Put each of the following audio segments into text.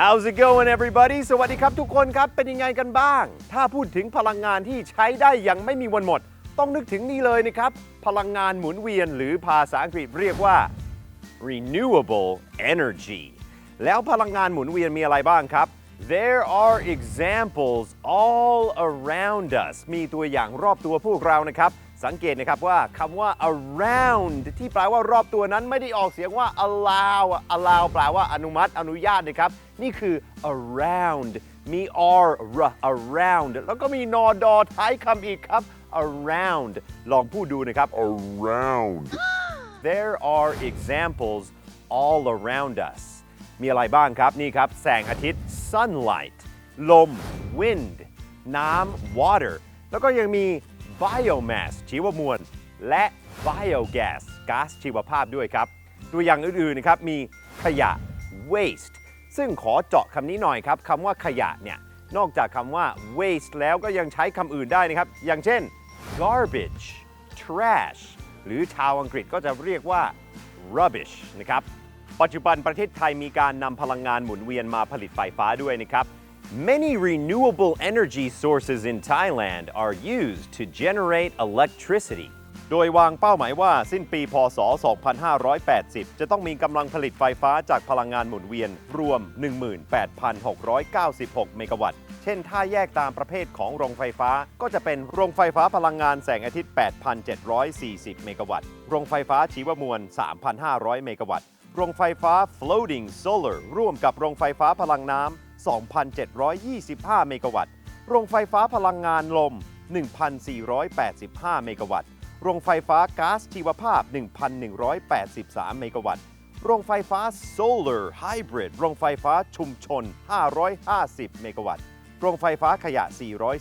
How's it going everybody สวัสดีครับทุกคนครับ เป็นยังไงกันบ้าง ถ้าพูดถึงพลังงานที่ใช้ได้อย่างไม่มีวันหมด ต้องนึกถึงนี่เลยนะครับ พลังงานหมุนเวียนหรือภาษาอังกฤษเรียกว่า renewable energy แล้วพลังงานหมุนเวียนมีอะไรบ้างครับ There are examples all around us มีตัวอย่างรอบตัวพวกเรานะครับ สังเกตนะครับว่าคำว่า around ที่แปลว่ารอบตัวนั้นไม่ได้ออกเสียงว่า allow allow แปลว่าอนุมัติ อนุญาตนะครับ นี่คือ around มี r r around แล้วก็มีนอดอท้ายคำอีกครับ around ลองพูดดูนะครับ around, There are examples all around us มีอะไรบ้างครับ นี่ครับ แสงอาทิตย์ sunlight ลม wind น้ำ water แล้วก็ยังมี biomass ชีวมวล และ biogas ก๊าซชีวภาพด้วยครับ ตัวอย่างอื่นๆนะครับมีขยะ waste ซึ่งขอเจาะคำนี้หน่อยครับคำว่าขยะเนี่ยนอกจากคำว่า waste แล้วก็ยังใช้คำอื่นได้นะครับ อย่างเช่น garbage trash หรือชาวอังกฤษก็จะเรียกว่า rubbish นะครับ ปัจจุบันประเทศไทยมีการนำพลังงานหมุนเวียนมาผลิตไฟฟ้าด้วยนะครับ Many renewable energy sources in Thailand are used to generate electricity โดยวางเป้าหมายว่าสิ้นปี พศ 2580 จะต้องมีกำลังผลิตไฟฟ้าจากพลังงานหมุนเวียน รวม 18,696 เมกะวัตต์ เช่น ถ้าแยกตามประเภทของโรงไฟฟ้า ก็จะเป็นโรงไฟฟ้าพลังงานแสงอาทิตย์ 8,740 เมกะวัตต์ โรงไฟฟ้าชีวมวล 3,500 เมกะวัตต์ โรงไฟฟ้า floating solar ร่วมกับโรงไฟฟ้าพลังน้ำ 2,725 เมกะวัตต์ โรงไฟฟ้าพลังงานลม 1,485 เมกะวัตต์ โรงไฟฟ้าก๊าซชีวภาพ 1,183 เมกะวัตต์ โรงไฟฟ้า solar hybrid โรงไฟฟ้าชุมชน 550 เมกะวัตต์ โรงไฟฟ้าขยะ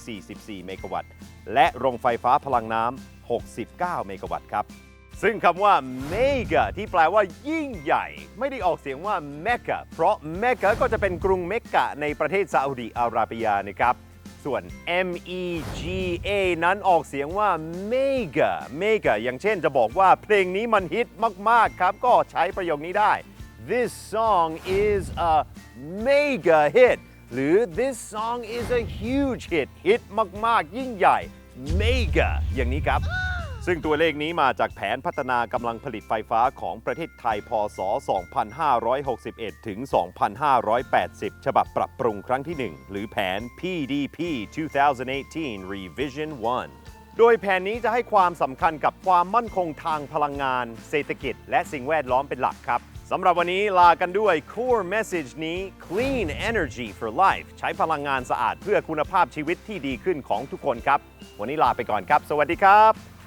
444 เมกะวัตต์ และโรงไฟฟ้าพลังน้ำ69 เมกะวัตต์ครับ ซึ่งคำว่า mega ที่แปลว่ายิ่งใหญ่ ไม่ได้ออกเสียงว่า mecca เพราะ mecca ก็จะเป็นกรุงเมกกะในประเทศซาอุดิอาระเบียนะครับ ส่วน M E G A นั้นออกเสียงว่า mega mega อย่างเช่นจะบอกว่าเพลงนี้มันฮิตมาก ๆ ครับ ก็ใช้ประโยคนี้ได้ This song is a mega hit หรือ This song is a huge hit ฮิตมาก ๆ ยิ่งใหญ่ mega อย่างนี้ครับ ซึ่งตัวเลขนี้มาจากแผนพัฒนากำลังผลิตไฟฟ้าของประเทศไทยพศ 2561 ถึง 2580 ฉบับปรับปรุงครั้งที่ 1 หรือแผน PDP 2018 Revision 1 โดยแผนนี้จะให้ความสำคัญกับความมั่นคงทางพลังงาน เศรษฐกิจ และสิ่งแวดล้อมเป็นหลักครับสำหรับวันนี้ลากันด้วย core message นี้ clean energy for life ใช้พลังงานสะอาดเพื่อคุณภาพชีวิตที่ดีขึ้นของทุกคนครับ วันนี้ลาไปก่อนครับ สวัสดีครับ